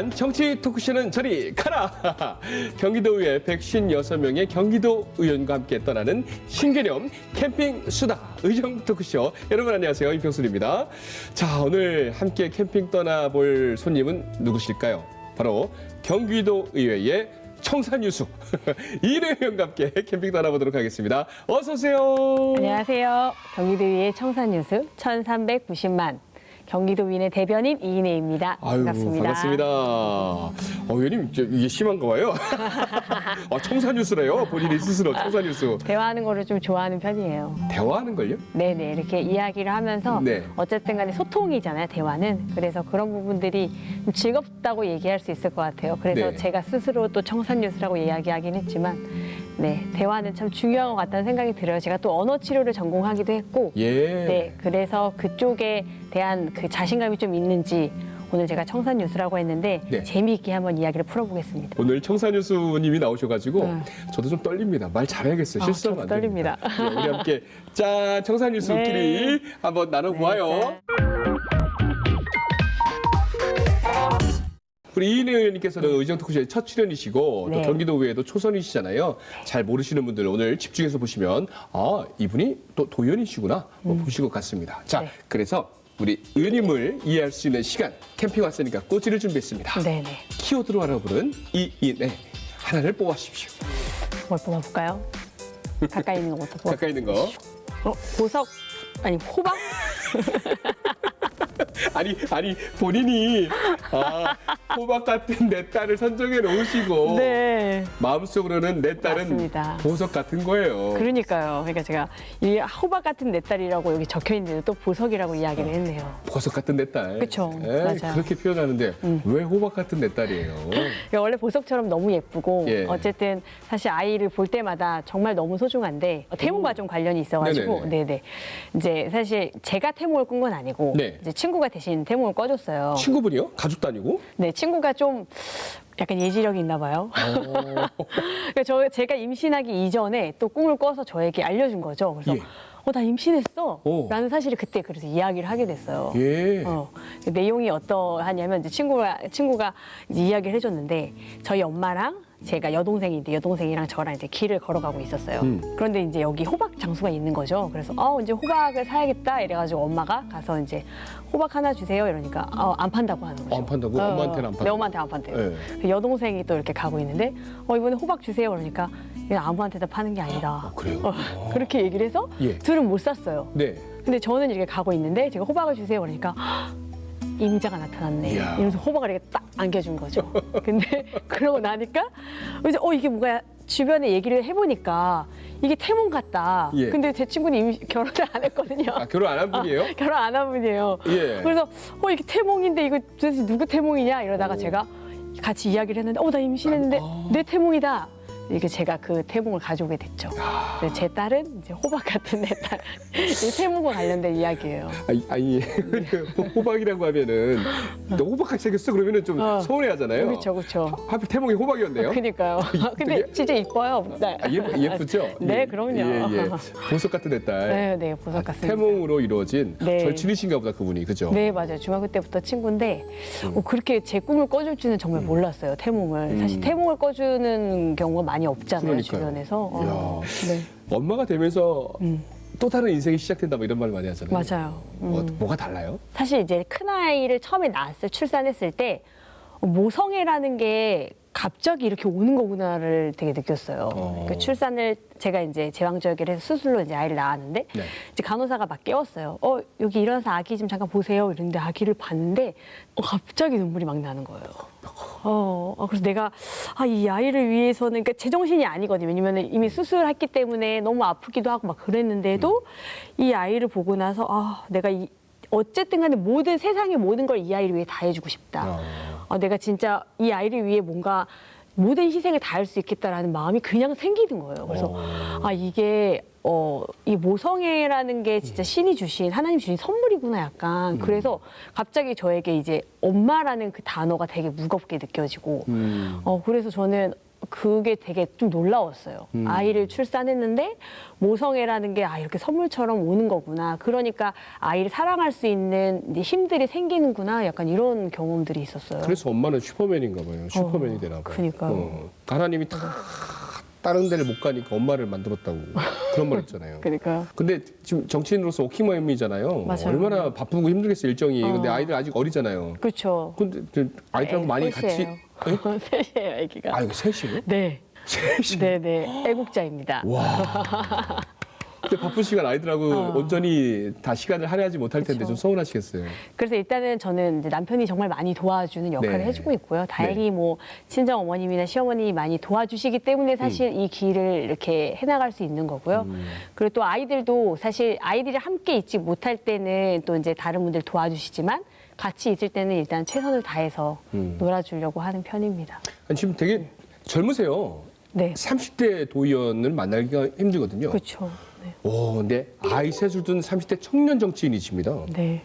위한 정치 토크쇼는 저리 가라! 경기도 의회 156명의 경기도 의원과 함께 떠나는 신개념 캠핑 수다 의정 토크쇼. 여러분 안녕하세요. 이평순입니다. 자, 오늘 함께 캠핑 떠나볼 손님은 누구실까요? 바로 경기도 의회의 청산유수 이래 의원과 함께 캠핑 떠나보도록 하겠습니다. 어서 오세요. 안녕하세요. 경기도의회 청산뉴스 1390만 경기도민의 대변인 이인혜입니다. 아유, 반갑습니다. 반갑습니다. 어, 의원님, 저 이게 심한가 봐요. 아, 청사뉴스래요. 본인이 스스로 청사뉴스. 대화하는 거를 좀 좋아하는 편이에요. 대화하는 걸요? 네네 이렇게 이야기를 하면서 네. 어쨌든 간에 소통이잖아요 대화는 그래서 그런 부분들이 좀 즐겁다고 얘기할 수 있을 것 같아요 그래서 네. 제가 스스로 또 청산뉴스라고 이야기하긴 했지만 네 대화는 참 중요한 것 같다는 생각이 들어요 제가 또 언어 치료를 전공하기도 했고 예. 네, 그래서 그쪽에 대한 그 자신감이 좀 있는지 오늘 제가 청산 뉴스라고 했는데 네. 재미있게 한번 이야기를 풀어보겠습니다. 오늘 청사뉴스님이 나오셔가지고 네. 저도 좀 떨립니다. 말 잘해야겠어요. 아, 실수하면 안 저도 됩니다. 네, 우리 함께 짠 청사뉴스끼리 한번 나눠보아요. 네, 우리 이인혜 의원님께서는 의정 토크쇼의 첫 출연이시고 네. 또 경기도 의회도 초선이시잖아요. 잘 모르시는 분들 오늘 집중해서 보시면 아 이분이 또 도연이시구나 뭐 보실 것 같습니다. 자 네. 그래서 우리 의원님을 이해할 수 있는 시간 캠핑 왔으니까 꼬지를 준비했습니다. 네네. 키워드로 알아보는 이인혜 하나를 뽑아주십시오. 뭘 뽑아볼까요? 가까이 있는 것부터 뽑아. 가까이 있는 거. 어, 보석 아니 호박? 아니 아니 본인이 아 호박 같은 내 딸을 선정해 놓으시고 네. 마음속으로는 내 딸은 맞습니다. 보석 같은 거예요. 그러니까요. 그러니까 제가 이 호박 같은 내 딸이라고 여기 적혀 있는데 또 보석이라고 이야기를 했네요. 보석 같은 내 딸. 그쵸, 에이, 맞아요. 음. 그렇게 표현하는데 왜 호박 같은 내 딸이에요? 그러니까 원래 보석처럼 너무 예쁘고 예. 어쨌든 사실 아이를 볼 때마다 정말 너무 소중한데 어, 태몽과 좀 관련이 있어가지고 네네네. 네네 이제 사실 제가 태몽을 꾼건 아니고 네. 이제 친구 가 대신 태몽을 꿔줬어요. 친구분이요? 가족도 아니고? 네 친구가 좀 약간 예지력이 있나 봐요. 어, 그러니까 저 제가 임신하기 이전에 또 꿈을 꿔서 저에게 알려준 거죠. 그래서 예. 어 나 임신했어. 오. 라는 사실을 그때 그래서 이야기를 하게 됐어요. 예. 어, 그 내용이 어떠하냐면 이제 친구가 친구가 이제 이야기를 해줬는데 저희 엄마랑 제가 여동생인데 여동생이랑 저랑 이제 길을 걸어가고 있었어요. 음. 그런데 이제 여기 호박 장수가 있는 거죠. 그래서 어 이제 호박을 사야겠다 이래가지고 엄마가 가서 이제 호박 하나 주세요 이러니까 어, 안 판다고 하는 거죠. 안 판다고? 엄마한테는 안 판다고? 네, 엄마한테 안 판대요. 예. 그 여동생이 또 이렇게 가고 있는데 어 이번에 호박 주세요 그러니까 이건 아무한테나 파는 게 아니다. 아, 그래요? 어, 그렇게 얘기를 해서 예. 둘은 못 샀어요. 네. 근데 저는 이렇게 가고 있는데 제가 호박을 주세요 그러니까 헉, 임자가 나타났네. 이야. 이러면서 호박을 이렇게 딱 안겨준 거죠. 근데 그러고 나니까 이제 어 이게 뭐가 주변에 얘기를 해보니까 이게 태몽 같다. 예. 근데 제 친구는 이미 결혼을 안 했거든요. 아 결혼 안 한 분이에요? 결혼 안 한 분이에요. 예. 그래서 어 이게 태몽인데 이거 도대체 누구 태몽이냐 이러다가 제가 같이 이야기를 했는데 어 나 임신했는데 아. 내 태몽이다. 이게 제가 그 태몽을 가져오게 됐죠. 아. 그래서 제 딸은 이제 호박 같은 내 딸. 이 태몽과 관련된 이야기예요. 아니, 아니 호박이라고 하면은 너 호박같이 생겼어 그러면은 좀 어. 서운해하잖아요. 그렇죠, 그렇죠. 하필 태몽이 호박이었네요. 그러니까요. 근데 되게- 진짜 이뻐요. 네. 아, 예쁘, 예쁘죠? 네, 예, 그럼요. 예, 예. 보석 같은 내 딸. 네, 네, 보석 같습니다. 태몽으로 이루어진 네. 절친이신가 보다 그분이 그죠? 네, 맞아요. 중학교 때부터 친구인데 음. 어, 그렇게 제 꿈을 꿔줄 줄은 정말 몰랐어요. 태몽을. 사실 태몽을 꿔주는 경우가 많이 없잖아요. 그러니까요. 주변에서. 어, 네, 엄마가 되면서 음. 또 다른 인생이 시작된다 뭐 이런 말 많이 하잖아요. 맞아요. 음. 어, 뭐가 달라요? 사실 이제 큰 아이를 처음에 낳았을 출산했을 때 어, 모성애라는 게 갑자기 이렇게 오는 거구나를 되게 느꼈어요. 어. 그 출산을 제가 이제 제왕절개를 해서 수술로 이제 아이를 낳았는데 네. 이제 간호사가 막 깨웠어요. 어 여기 일어나서 아기 좀 잠깐 보세요. 이랬는데 아기를 봤는데 어, 갑자기 눈물이 막 나는 거예요. 어, 어, 그래서 내가 아, 이 아이를 위해서는 그러니까 제정신이 아니거든요. 왜냐면 이미 수술했기 때문에 너무 아프기도 하고 막 그랬는데도 이 아이를 보고 나서 아 내가 이 어쨌든 간에 모든 세상의 모든 걸 이 아이를 위해 다 해주고 싶다. 어. 어, 내가 진짜 이 아이를 위해 뭔가 모든 희생을 다할 수 있겠다라는 마음이 그냥 생기는 거예요. 그래서 어. 아 이게 어, 이 모성애라는 게 진짜 신이 주신 하나님 주신 선물이구나 약간 그래서 갑자기 저에게 이제 엄마라는 그 단어가 되게 무겁게 느껴지고 음. 어 그래서 저는 그게 되게 좀 놀라웠어요. 음. 아이를 출산했는데 모성애라는 게 아 이렇게 선물처럼 오는 거구나. 그러니까 아이를 사랑할 수 있는 이제 힘들이 생기는구나. 약간 이런 경험들이 있었어요. 그래서 엄마는 슈퍼맨인가 봐요. 슈퍼맨이 되나 봐요. 그러니까요. 하나님이 다 다른 데를 못 가니까 엄마를 만들었다고 그런 말 있잖아요. 그러니까요. 근데 지금 정치인으로서 워킹맘이잖아요. 맞아요. 얼마나 바쁘고 힘들겠어요 일정이. 근데 어. 아이들 아직 어리잖아요. 그렇죠. 근데 저 아이들하고 많이 같이. 셋이에요, 아기가. 아 이거 셋이요? 네. 셋이. 네, 네. 애국자입니다. 와. 근데 바쁜 시간 아이들하고 어. 온전히 다 시간을 할애하지 못할 텐데 그쵸. 좀 서운하시겠어요. 그래서 일단은 저는 이제 남편이 정말 많이 도와주는 역할을 네. 해주고 있고요. 다행히 뭐 친정 어머님이나 시어머님이 많이 도와주시기 때문에 사실 이 길을 이렇게 해나갈 수 있는 거고요. 음. 그리고 또 아이들도 사실 아이들이 함께 있지 못할 때는 또 이제 다른 분들 도와주시지만 같이 있을 때는 일단 최선을 다해서 음. 놀아주려고 하는 편입니다. 아니, 지금 되게 젊으세요. 네, 30대 도의원을 만나기가 힘들거든요. 그렇죠. 네. 오, 근데 아이 셋을 둔 30대 청년 정치인이십니다. 네.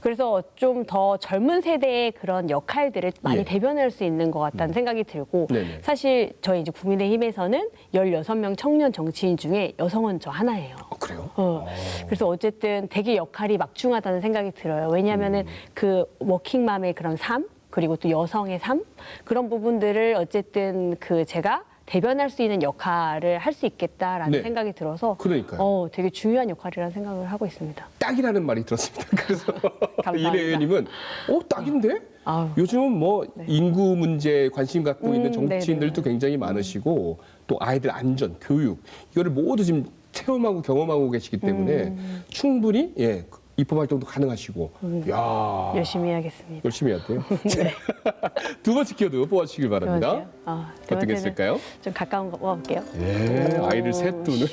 그래서 좀 더 젊은 세대의 그런 역할들을 많이 예. 대변할 수 있는 것 같다는 생각이 들고 네네. 사실 저희 이제 국민의힘에서는 16명 청년 정치인 중에 여성은 저 하나예요. 어, 그래요? 어. 그래서 어쨌든 되게 역할이 막중하다는 생각이 들어요. 왜냐하면은 음. 그 워킹맘의 그런 삶 그리고 또 여성의 삶 그런 부분들을 어쨌든 그 제가 대변할 수 있는 역할을 할 수 있겠다라는 네. 생각이 들어서 그러니까요. 어, 되게 중요한 역할이라는 생각을 하고 있습니다. 딱이라는 말이 들었습니다. 그래서 감사합니다. 이래 의원님은 어 딱인데? 아유. 요즘은 뭐 인구 문제에 관심 갖고 음, 있는 정치인들도 네네. 굉장히 많으시고 또 아이들 안전, 교육 이거를 모두 지금 체험하고 경험하고 계시기 때문에 음. 충분히 예 입법 활동도 가능하시고 야 열심히 해야겠습니다. 열심히 해야 돼요. 두 번째 키워드 뽑아주시길 두 바랍니다. 어, 두 어떻게 번째는 했을까요? 좀 가까운 거 뽑아볼게요. 예, 아이를 셋 두는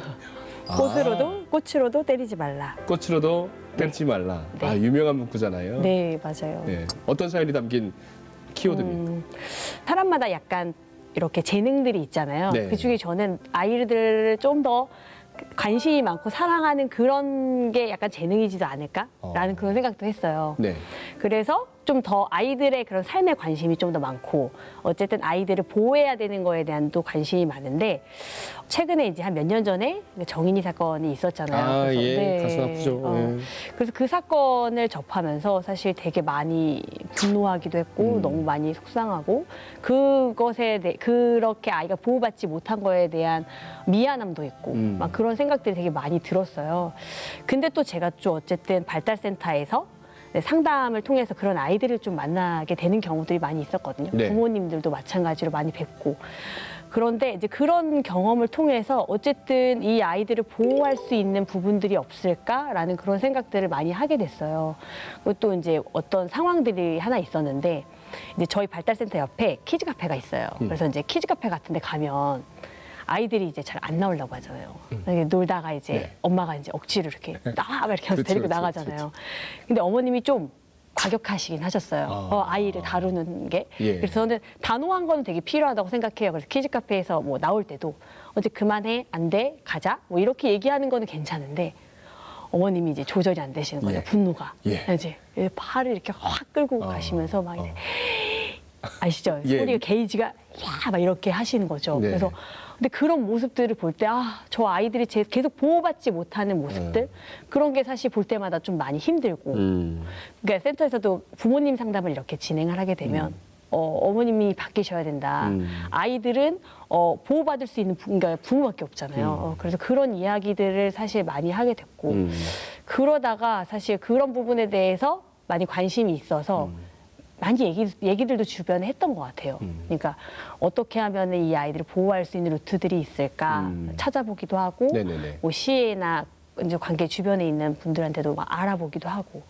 아. 꽃으로도 꽃으로도 때리지 말라. 꽃으로도 때리지 말라. 아 유명한 문구잖아요. 네, 맞아요. 네. 어떤 사연이 담긴 키워드입니까? 음, 사람마다 약간 이렇게 재능들이 있잖아요. 네. 그 중에 저는 아이들을 좀 더 관심이 많고 사랑하는 그런 게 약간 재능이지도 않을까라는 어. 그런 생각도 했어요. 네. 그래서 좀 더 아이들의 그런 삶에 관심이 좀 더 많고 어쨌든 아이들을 보호해야 되는 거에 대한 또 관심이 많은데 최근에 이제 한 몇 년 전에 정인이 사건이 있었잖아요. 아, 그래서 예. 네. 가슴 아프죠. 어. 예. 그래서 그 사건을 접하면서 사실 되게 많이 분노하기도 했고 음. 너무 많이 속상하고 그것에 대해 그렇게 아이가 보호받지 못한 거에 대한 미안함도 있고 음. 막 그런 생각들이 되게 많이 들었어요. 근데 또 제가 좀 어쨌든 발달센터에서 네, 상담을 통해서 그런 아이들을 좀 만나게 되는 경우들이 많이 있었거든요. 네. 부모님들도 마찬가지로 많이 뵙고. 그런데 이제 그런 경험을 통해서 어쨌든 이 아이들을 보호할 수 있는 부분들이 없을까라는 그런 생각들을 많이 하게 됐어요. 그리고 또 이제 어떤 상황들이 하나 있었는데 이제 저희 발달센터 옆에 키즈 카페가 있어요. 음. 그래서 이제 키즈 카페 같은 데 가면 아이들이 이제 잘 안 나오려고 하잖아요. 이렇게 놀다가 이제 음. 네. 엄마가 이제 억지로 이렇게 나와 막 이렇게 그렇죠, 데리고 그렇죠, 나가잖아요. 근데 어머님이 좀 과격하시긴 하셨어요. 아. 어, 아이를 다루는 게. 예. 그래서 저는 단호한 거는 되게 필요하다고 생각해요. 그래서 키즈 카페에서 뭐 나올 때도 어제 그만해, 안 돼, 가자. 뭐 이렇게 얘기하는 거는 괜찮은데 어머님이 이제 조절이 안 되시는 거예요. 예. 분노가. 예. 이제 팔을 이렇게 확 끌고 아. 가시면서 막 이제 어. 아시죠? 예. 소리가 게이지가 야 막 이렇게 하시는 거죠. 네. 그래서 근데 그런 모습들을 볼 때 아, 저 아이들이 제- 계속 보호받지 못하는 모습들 그런 게 사실 볼 때마다 좀 많이 힘들고 음. 그러니까 센터에서도 부모님 상담을 이렇게 진행을 하게 되면 어, 어머님이 바뀌셔야 된다. 음. 아이들은 어, 보호받을 수 있는 부, 그러니까 부모밖에 없잖아요. 어, 그래서 그런 이야기들을 사실 많이 하게 됐고 음. 그러다가 사실 그런 부분에 대해서 많이 관심이 있어서 음. 많이 얘기, 얘기들도 주변에 했던 것 같아요. 그러니까 어떻게 하면 이 아이들을 보호할 수 있는 루트들이 있을까 음. 찾아보기도 하고 네네네. 뭐 시에나 이제 관계 주변에 있는 분들한테도 막 알아보기도 하고.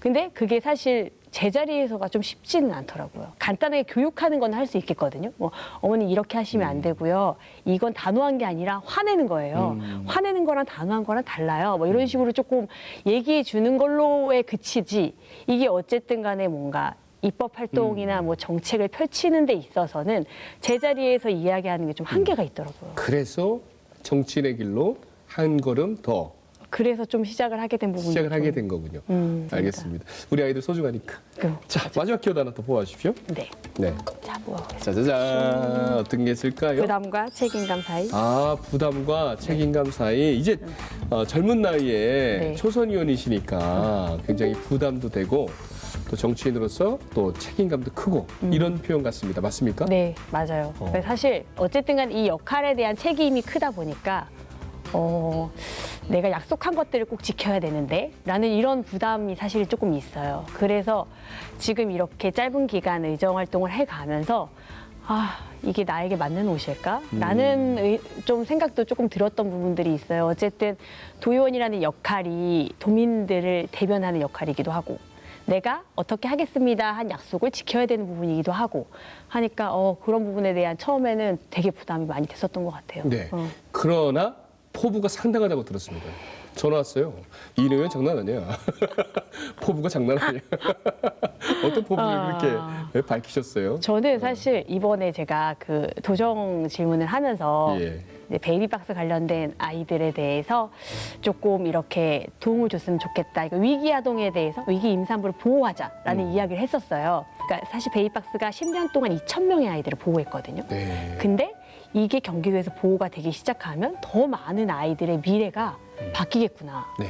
근데 그게 사실 제자리에서가 좀 쉽지는 않더라고요. 간단하게 교육하는 건 할 수 있겠거든요. 뭐 어머니 이렇게 하시면 안 되고요. 이건 단호한 게 아니라 화내는 거예요. 음. 화내는 거랑 단호한 거랑 달라요. 뭐 이런 식으로 조금 얘기해 주는 걸로에 그치지. 이게 어쨌든 간에 뭔가 입법 활동이나 음. 뭐 정책을 펼치는 데 있어서는 제자리에서 이야기하는 게 좀 한계가 있더라고요. 그래서 정치인의 길로 한 걸음 더 그래서 좀 시작을 하게 된 부분이 시작을 좀- 하게 된 거군요. 음, 알겠습니다. 우리 아이들 소중하니까. 그, 자, 마지막 키워드 하나 더 뽑아주십시오. 네. 네. 자, 뭐 짜자잔 어떤 게 있을까요? 부담과 책임감 사이. 아 부담과 책임감 사이 이제 어, 젊은 나이에 네. 초선 의원이시니까 굉장히 부담도 되고 또 정치인으로서 또 책임감도 크고 이런 표현 같습니다. 맞습니까? 네, 맞아요. 어. 사실 어쨌든 간 이 역할에 대한 책임이 크다 보니까 어, 내가 약속한 것들을 꼭 지켜야 되는데 라는 이런 부담이 사실 조금 있어요. 그래서 지금 이렇게 짧은 기간 의정 활동을 해 가면서 아, 이게 나에게 맞는 옷일까? 라는 의- 좀 생각도 조금 들었던 부분들이 있어요. 어쨌든 도의원이라는 역할이 도민들을 대변하는 역할이기도 하고 내가 어떻게 하겠습니다 한 약속을 지켜야 되는 부분이기도 하고 하니까 어, 그런 부분에 대한 처음에는 되게 부담이 많이 됐었던 것 같아요. 네. 어. 그러나 포부가 상당하다고 들었습니다. 전화 왔어요. 이 의원 장난 아니야. 포부가 장난 아니야. 어떤 포부를 아. 그렇게 왜 밝히셨어요? 저는 사실 이번에 제가 그 도정 질문을 하면서 예. 이제 베이비박스 관련된 아이들에 대해서 조금 이렇게 도움을 줬으면 좋겠다. 위기 아동에 대해서 위기 임산부를 보호하자라는 음. 이야기를 했었어요. 그러니까 사실 베이비박스가 10년 동안 2천 명의 아이들을 보호했거든요. 네. 근데 이게 경기도에서 보호가 되기 시작하면 더 많은 아이들의 미래가 바뀌겠구나. 네.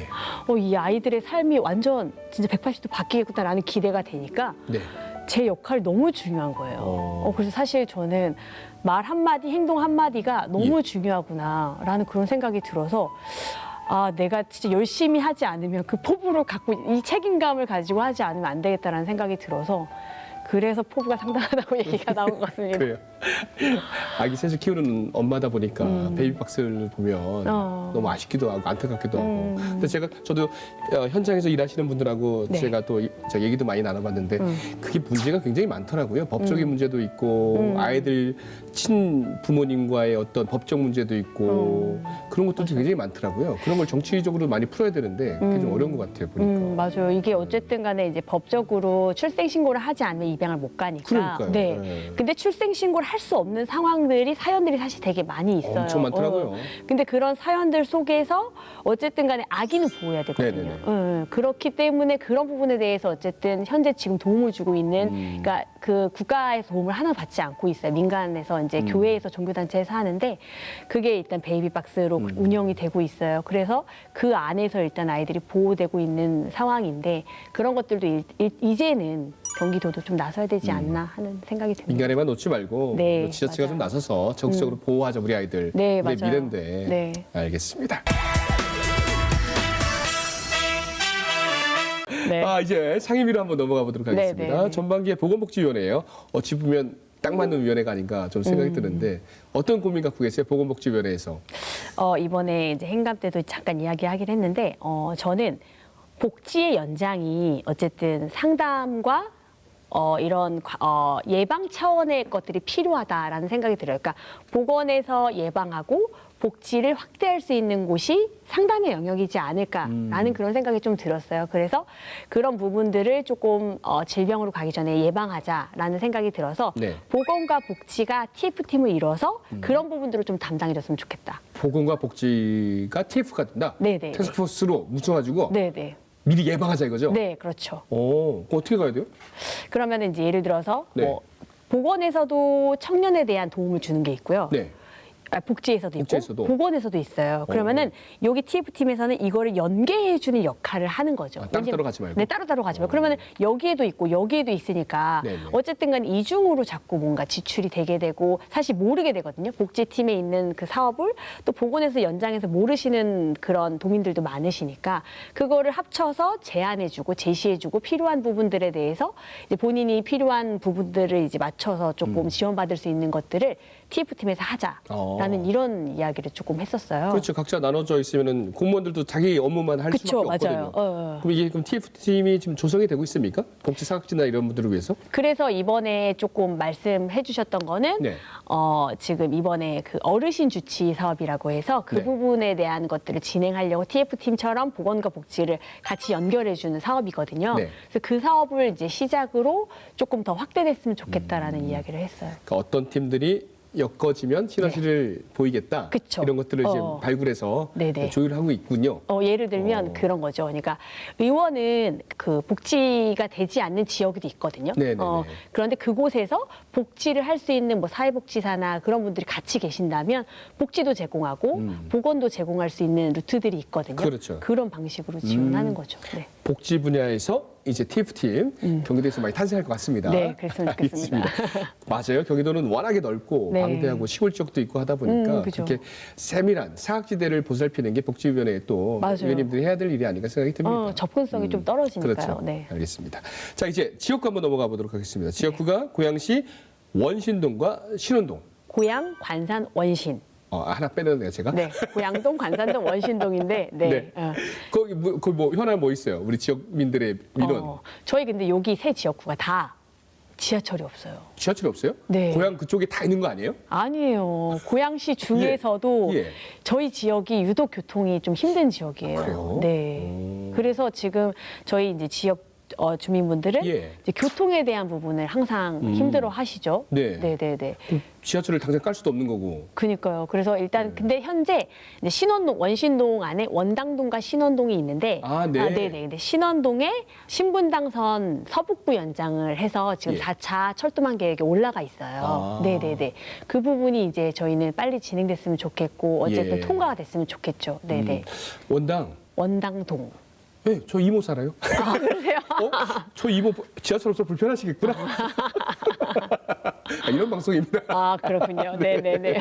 어, 이 아이들의 삶이 완전 진짜 180도 바뀌겠구나라는 기대가 되니까 네. 제 역할이 너무 중요한 거예요. 어. 어, 그래서 사실 저는 말 한마디, 행동 한마디가 너무 예. 중요하구나라는 그런 생각이 들어서 아, 내가 진짜 열심히 하지 않으면 그 포부를 갖고 이 책임감을 가지고 하지 않으면 안 되겠다라는 생각이 들어서 그래서 포부가 상당하다고 얘기가 나온 것 같습니다. 그래요. 아기 셋을 키우는 엄마다 보니까 베이비박스를 보면 음. 어. 너무 아쉽기도 하고 안타깝기도 하고. 음. 근데 제가 저도 어, 현장에서 일하시는 분들하고 네. 제가 또 이- 얘기도 많이 나눠봤는데 음. 그게 문제가 굉장히 많더라고요. 법적인 문제도 있고 음. 아이들 친 부모님과의 어떤 법적 문제도 있고 음. 그런 것도 굉장히 많더라고요. 그런 걸 정치적으로 많이 풀어야 되는데 그게 좀 음. 어려운 것 같아요. 보니까. 음, 맞아요. 이게 어쨌든 간에 이제 법적으로 출생 신고를 하지 않으면 입양을 못 가니까. 그러니까요. 네. 네. 근데 출생 신고를 할 수 없는 상황들이 사연들이 사실 되게 많이 있어요. 엄청 많더라고요. 어. 근데 그런 사연들 속에서 어쨌든 간에 아기는 보호해야 되거든요. 네네네. 어, 그렇기 때문에 그런 부분에 대해서 어쨌든 현재 지금 도움을 주고 있는 음. 그러니까 그 국가에서 도움을 하나 받지 않고 있어요. 민간에서 이제 음. 교회에서 종교단체에서 하는데 그게 일단 베이비박스로 음. 운영이 되고 있어요. 그래서 그 안에서 일단 아이들이 보호되고 있는 상황인데 그런 것들도 일- 일- 이제는 경기도도 좀 나서야 되지 않나 하는 생각이 듭니다. 민간에만 놓지 말고 네, 지자체가 좀 맞아요. 나서서 적극적으로 보호하자 우리 아이들. 네, 맞아요. 미래인데. 네. 알겠습니다. 네. 아 이제 상임위로 한번 넘어가 보도록 네, 하겠습니다. 네, 네. 전반기에 보건복지위원회예요. 어찌 보면 딱 맞는 위원회가 아닌가 좀 생각이 음. 드는데 어떤 고민 갖고 계세요? 보건복지위원회에서. 어, 이번에 이제 행감 때도 잠깐 이야기하긴 했는데 어, 저는 복지의 연장이 어쨌든 상담과 어, 이런 과- 어, 예방 차원의 것들이 필요하다라는 생각이 들어요. 그러니까 보건에서 예방하고 복지를 확대할 수 있는 곳이 상담의 영역이지 않을까라는 음. 그런 생각이 좀 들었어요. 그래서 그런 부분들을 조금 어, 질병으로 가기 전에 예방하자라는 생각이 들어서 네. 보건과 복지가 TF팀을 이뤄서 음. 그런 부분들을 좀 담당해줬으면 좋겠다. 보건과 복지가 TF가 된다. 네네. 테스크포스로 뭉쳐가지고 네네. 미리 예방하자 이거죠? 네, 그렇죠. 오, 어떻게 가야 돼요? 그러면 이제 예를 들어서 네. 뭐 보건에서도 청년에 대한 도움을 주는 게 있고요. 네. 아, 복지에서도 있고 복지에서도. 보건에서도 있어요. 그러면은 여기 TF팀에서는 이거를 연계해 주는 역할을 하는 거죠. 아, 따로따로 왜냐면- 가지 말고? 네, 따로따로 가지 말고. 그러면은 여기에도 있고 여기에도 있으니까 네네. 어쨌든 간 이중으로 자꾸 뭔가 지출이 되게 되고 사실 모르게 되거든요. 복지팀에 있는 그 사업을 또 보건에서 연장해서 모르시는 그런 도민들도 많으시니까 그거를 합쳐서 제안해 주고 제시해 주고 필요한 부분들에 대해서 이제 본인이 필요한 부분들을 이제 맞춰서 조금 지원받을 수 있는 것들을 TF팀에서 하자라는 어. 이런 이야기를 조금 했었어요. 그렇죠. 각자 나눠져 있으면은 공무원들도 자기 업무만 할 그쵸, 수밖에 없거든요. 맞아요. 어, 어. 그럼 이게 그럼 TF팀이 지금 조성이 되고 있습니까? 복지 사각지나 이런 분들을 위해서? 그래서 이번에 조금 말씀해 주셨던 거는 네. 어, 지금 이번에 그 어르신 주치 사업이라고 해서 그 네. 부분에 대한 것들을 진행하려고 TF팀처럼 보건과 복지를 같이 연결해 주는 사업이거든요. 네. 그래서 그 사업을 이제 시작으로 조금 더 확대됐으면 좋겠다라는 음. 이야기를 했어요. 그러니까 어떤 팀들이 엮어지면 시너지를 보이겠다. 네. 그쵸. 이런 것들을 지금 어. 발굴해서 네네. 조율하고 있군요. 어, 예를 들면 어. 그런 거죠. 그러니까 의원은 그 복지가 되지 않는 지역이 있거든요. 네네네. 어, 그런데 그곳에서 복지를 할 수 있는 뭐 사회복지사나 그런 분들이 같이 계신다면 복지도 제공하고 음. 보건도 제공할 수 있는 루트들이 있거든요. 그렇죠. 런 방식으로 지원하는 음. 거죠. 네. 복지 분야에서 이제 TF팀 경기도에서 많이 탄생할 것 같습니다. 음. 네, 그랬으면 좋겠습니다. 맞아요. 경기도는 워낙에 넓고 네. 방대하고 시골 지역도 있고 하다 보니까 음. 그렇게 세밀한 사각지대를 보살피는 게 복지위원회의 또 맞아요. 위원님들이 해야 될 일이 아닌가 생각이 듭니다. 어, 접근성이 좀 떨어지니까요. 그렇죠. 네. 알겠습니다. 자 이제 지역구 한번 넘어가 보도록 하겠습니다. 지역구가 고양시 원신동과 신원동. 고양, 관산, 원신. 어, 하나 빼는데요, 제가. 네, 고양동, 관산동, 원신동인데, 네. 네. 어. 거기 뭐, 거기 뭐 현안 뭐 있어요? 우리 지역민들의 민원. 어, 저희 근데 여기 세 지역구가 다 지하철이 없어요. 지하철이 없어요? 네. 고향 그쪽에 다 있는 거 아니에요? 아니에요. 고양시 중에서도 예. 저희 지역이 유독 교통이 좀 힘든 지역이에요. 아, 그래요? 네. 오. 그래서 지금 저희 이제 지역 어, 주민분들은 예. 이제 교통에 대한 부분을 항상 음. 힘들어 하시죠. 네. 네, 네, 네. 지하철을 당장 깔 수도 없는 거고. 그니까요. 그래서 일단 네. 근데 현재 이제 신원동 원신동 안에 원당동과 신원동이 있는데 아, 네. 네, 네. 근데 신원동에 신분당선 서북부 연장을 해서 지금 예. 사 4차 철도망 계획에 올라가 있어요. 아. 네, 네, 네. 그 부분이 이제 저희는 빨리 진행됐으면 좋겠고 어쨌든 예. 통과가 됐으면 좋겠죠. 네, 네. 음, 원당. 원당동. 네, 저 이모 살아요. 아, 그러세요? 어? 저 이모 지하철 없어 불편하시겠구나. 아, 이런 방송입니다. 아, 그렇군요. 네, 네, 네.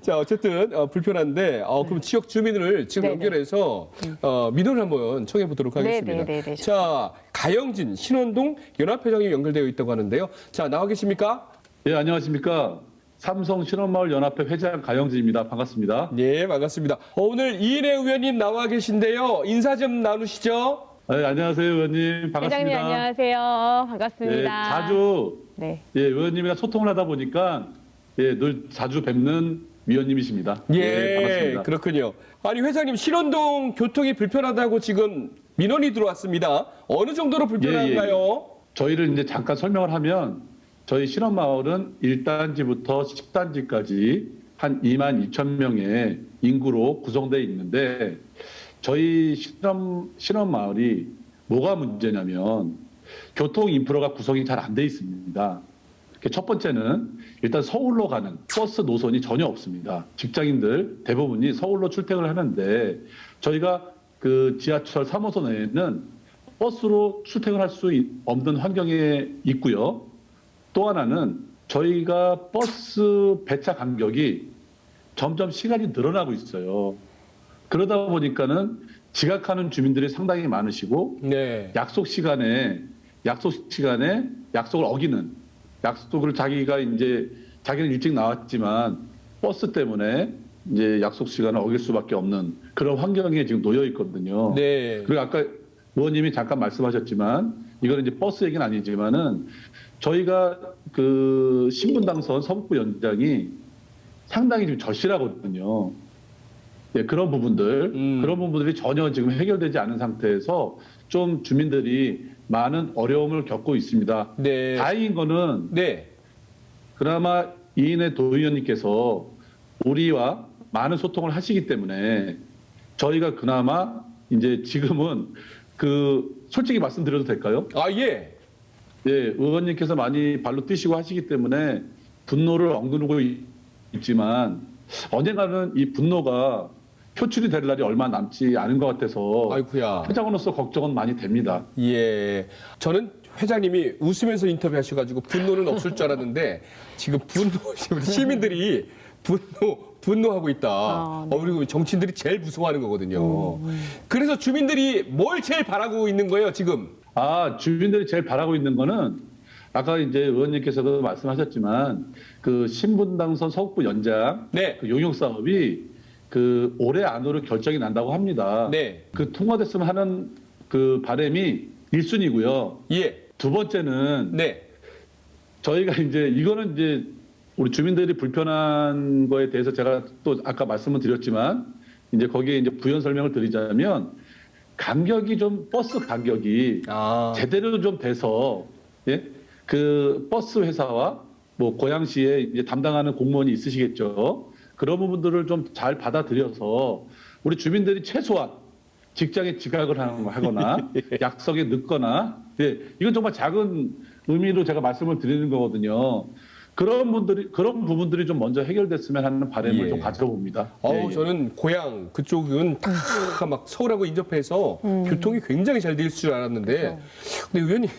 자, 어쨌든 어, 불편한데 어, 그럼 지역 주민을 지금 네네. 연결해서 어, 민원을 한번 청해 보도록 하겠습니다. 네네네네. 자, 가영진, 신원동 연합회장이 연결되어 있다고 하는데요. 자, 나와 계십니까? 예, 안녕하십니까. 삼성 신원마을 연합회 회장 가영진입니다. 반갑습니다. 네, 반갑습니다. 어, 오늘 이인혜 의원님 나와 계신데요. 인사 좀 나누시죠. 예, 안녕하세요, 의원님. 반갑습니다. 회장님 안녕하세요. 반갑습니다. 예, 자주 네. 예, 의원님이랑 소통을 하다 보니까 예, 늘 자주 뵙는 위원님이십니다. 예, 반갑습니다. 그렇군요. 아니 회장님 신원동 교통이 불편하다고 지금 민원이 들어왔습니다. 어느 정도로 불편한가요? 저희를 이제 잠깐 설명을 하면 저희 신원마을은 1단지부터 10단지까지 한 2만 2천 명의 인구로 구성되어 있는데 저희 신원, 신원마을이 뭐가 문제냐면 교통 인프라가 구성이 잘 안 돼 있습니다. 첫 번째는 일단 서울로 가는 버스 노선이 전혀 없습니다. 직장인들 대부분이 서울로 출퇴근을 하는데 저희가 그 지하철 3호선 내에는 버스로 출퇴근할 수 없는 환경에 있고요. 또 하나는 저희가 버스 배차 간격이 점점 시간이 늘어나고 있어요. 그러다 보니까는 지각하는 주민들이 상당히 많으시고 네. 약속 시간에 약속 시간에 약속을 어기는 약속을 자기가 이제 자기는 일찍 나왔지만 버스 때문에 이제 약속 시간을 어길 수밖에 없는 그런 환경에 지금 놓여 있거든요. 네. 그리고 아까 의원님이 잠깐 말씀하셨지만 이거는 이제 버스 얘기는 아니지만은 저희가 그 신분 당선 서북부 연장이 상당히 좀 절실하거든요. 예, 그런 부분들, 음. 그런 부분들이 전혀 지금 해결되지 않은 상태에서 좀 주민들이 많은 어려움을 겪고 있습니다. 네. 다행인 거는 네. 그나마 이인의 도의원님께서 우리와 많은 소통을 하시기 때문에 저희가 그나마 이제 지금은 그 솔직히 말씀드려도 될까요? 아 예. 예, 의원님께서 많이 발로 뛰시고 하시기 때문에 분노를 억누르고 있- 있지만 언젠가는 이 분노가 표출이 될 날이 얼마 남지 않은 것 같아서 아이쿠야. 회장으로서 걱정은 많이 됩니다. 예. 저는 회장님이 웃으면서 인터뷰하셔가지고 분노는 없을 줄 알았는데 지금 분노 우리 시민들이 분노 분노하고 있다. 아, 네. 어, 그리고 정치인들이 제일 무서워하는 거거든요. 그래서 주민들이 뭘 제일 바라고 있는 거예요 지금? 아, 주민들이 제일 바라고 있는 거는 아까 이제 의원님께서도 말씀하셨지만 그 신분당선 서북부 연장 네. 그 용역 사업이 그 올해 안으로 결정이 난다고 합니다. 네. 그 통과됐으면 하는 그 바람이 1순위고요. 예. 두 번째는 네. 저희가 이제 이거는 이제 우리 주민들이 불편한 거에 대해서 제가 또 아까 말씀을 드렸지만 이제 거기에 이제 부연 설명을 드리자면 간격이 좀 버스 간격이 아. 제대로 좀 돼서 예? 그 버스 회사와 뭐 고양시에 이제 담당하는 공무원이 있으시겠죠. 그런 부분들을 좀 잘 받아들여서 우리 주민들이 최소한 직장에 지각을 하거나 약속에 늦거나 예, 이건 정말 작은 의미로 제가 말씀을 드리는 거거든요. 그런 분들이 그런 부분들이 좀 먼저 해결됐으면 하는 바람을 예. 좀 가져봅니다. 어우, 예, 예. 저는 고향 그쪽은 다 막 서울하고 인접해서 교통이 굉장히 잘 될 줄 알았는데, 근데 의원님,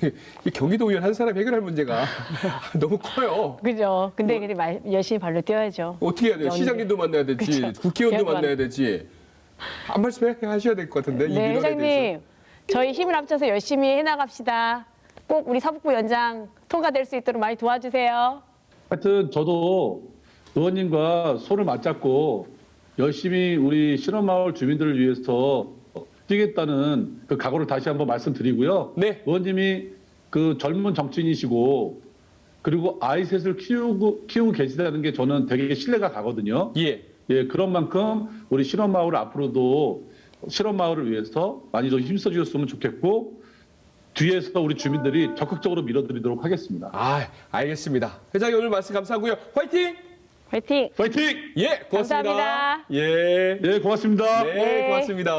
이 경기도 의원 한 사람 해결할 문제가 너무 커요. 그죠. 근데 근데 말- 열심히 발로 뛰어야죠. 어떻게 해야 돼요? 시장님도 만나야 되지, 그쵸. 국회의원도 만나야 되지. 한 말씀 해- 하셔야 될 것 같은데, 이 네. 회장님. 저희 힘을 합쳐서 열심히 해나갑시다. 꼭 우리 사북부 연장 통과될 수 있도록 많이 도와주세요. 하여튼 저도 의원님과 손을 맞잡고 열심히 우리 신원마을 주민들을 위해서 뛰겠다는 그 각오를 다시 한번 말씀드리고요. 네. 의원님이 그 젊은 정치인이시고 그리고 아이 셋을 키우고 키우고 계시다는 게 저는 되게 신뢰가 가거든요. 예. 예, 그런 만큼 우리 실업마을 앞으로도 실업마을을 위해서 많이 좀 힘써 주셨으면 좋겠고 뒤에서 우리 주민들이 적극적으로 밀어드리도록 하겠습니다. 아, 알겠습니다. 회장님 오늘 말씀 감사하고요. 화이팅! 화이팅! 파이팅! 예, 고맙습니다. 감사합니다. 예. 예, 고맙습니다. 네, 네. 고맙습니다.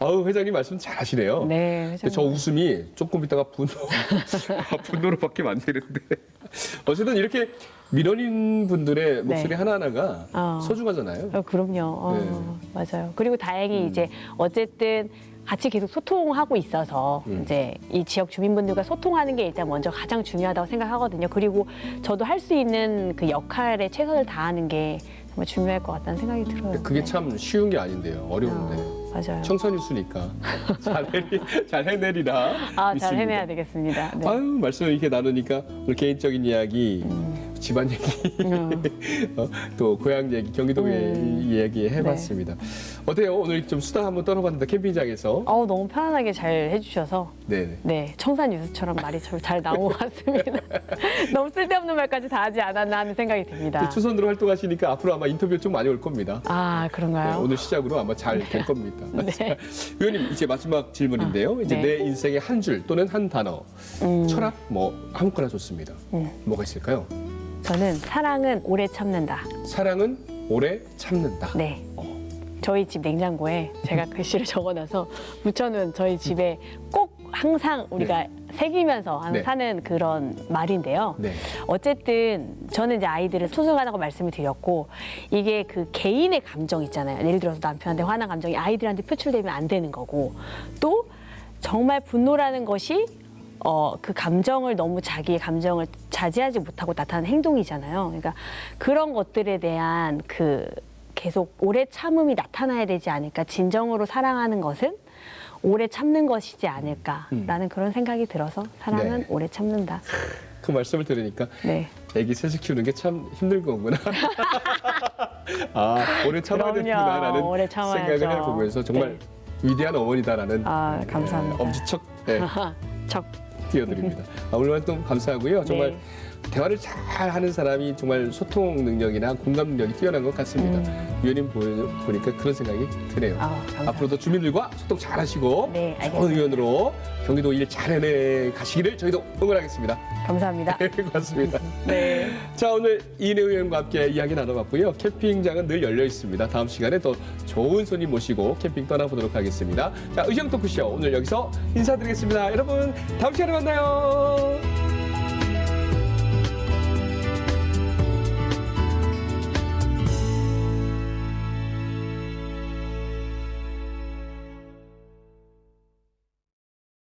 아우, 회장님 말씀 잘 하시네요. 네, 회장님. 저 웃음이 조금 있다가 분노, 아, 분노로 바뀌면 안 되는데. 어쨌든 이렇게 민원인 분들의 목소리 네. 하나하나가 어. 소중하잖아요. 어, 그럼요. 어, 맞아요. 그리고 다행히 이제 어쨌든 같이 계속 소통하고 있어서 음. 이제 이 지역 주민분들과 소통하는 게 일단 먼저 가장 중요하다고 생각하거든요. 그리고 저도 할 수 있는 그 역할에 최선을 다하는 게 정말 중요할 것 같다는 생각이 들어요. 그게 네. 참 쉬운 게 아닌데요. 어려운데. 어, 맞아요. 청소년수니까 잘, 해내, 잘 해내리라. 아, 잘 믿습니다. 해내야 되겠습니다. 네. 아유, 말씀을 이렇게 나누니까 오늘 개인적인 이야기, 집안 얘기, 음. 어, 또 고향 얘기, 경기도 음. 얘기 해봤습니다. 어때요? 오늘 좀 수다 한번 떨어봤는데 캠핑장에서. 어우, 너무 편안하게 잘 해주셔서 네네. 네 청산 유수처럼 말이 참잘 나온 것 같습니다. 너무 쓸데없는 말까지 다 하지 않았나 하는 생각이 듭니다. 투선으로 활동하시니까 앞으로 아마 인터뷰 좀 많이 올 겁니다. 아 네, 그런가요? 오늘 시작으로 아마 잘 될 겁니다. 네. 의원님 이제 마지막 질문인데요. 이제 네. 내 인생의 한 줄 또는 한 단어, 음. 철학 뭐 아무거나 좋습니다. 음. 뭐가 있을까요? 저는 사랑은 오래 참는다. 사랑은 오래 참는다. 네. 어. 저희 집 냉장고에 제가 글씨를 적어놔서 붙여놓은 저희 집에 꼭 항상 우리가 새기면서 하는- 네. 사는 그런 말인데요. 네. 어쨌든 저는 이제 아이들을 소중하다고 말씀을 드렸고 이게 그 개인의 감정 있잖아요. 예를 들어서 남편한테 화난 감정이 아이들한테 표출되면 안 되는 거고 또 정말 분노라는 것이 어, 그 감정을 너무 자기의 감정을 자제하지 못하고 나타나는 행동이잖아요. 그러니까 그런 것들에 대한 그 계속 오래 참음이 나타나야 되지 않을까. 진정으로 사랑하는 것은 오래 참는 것이지 않을까라는 그런 생각이 들어서 사랑은 음. 네. 오래 참는다. 그 말씀을 들으니까 네. 애기 셋을 키우는 게 참 힘든 거구나. 아, 오래 참아야 그럼요. 되구나라는 오래 참아야죠. 생각을 해보면서 정말 위대한 어머니다라는 아, 감사합니다. 네, 엄지척 네, 적. 띄워드립니다. 아, 오늘 활동 감사하고요. 정말 네. 대화를 잘 하는 사람이 정말 소통 능력이나 공감 능력이 뛰어난 것 같습니다. 위원님 보, 보니까 그런 생각이 드네요. 음. 아. 앞으로도 주민들과 소통 잘 하시고 네, 좋은. 의원으로 경기도 일 잘 해내 가시기를 저희도 응원하겠습니다. 감사합니다. 네, 고맙습니다. 네. 자 오늘 이내 의원과 함께 이야기 나눠봤고요. 캠핑장은 늘 열려 있습니다. 다음 시간에 더 좋은 손님 모시고 캠핑 떠나보도록 하겠습니다. 자 의정 토크쇼 오늘 여기서 인사드리겠습니다. 여러분 다음 시간에 만나요.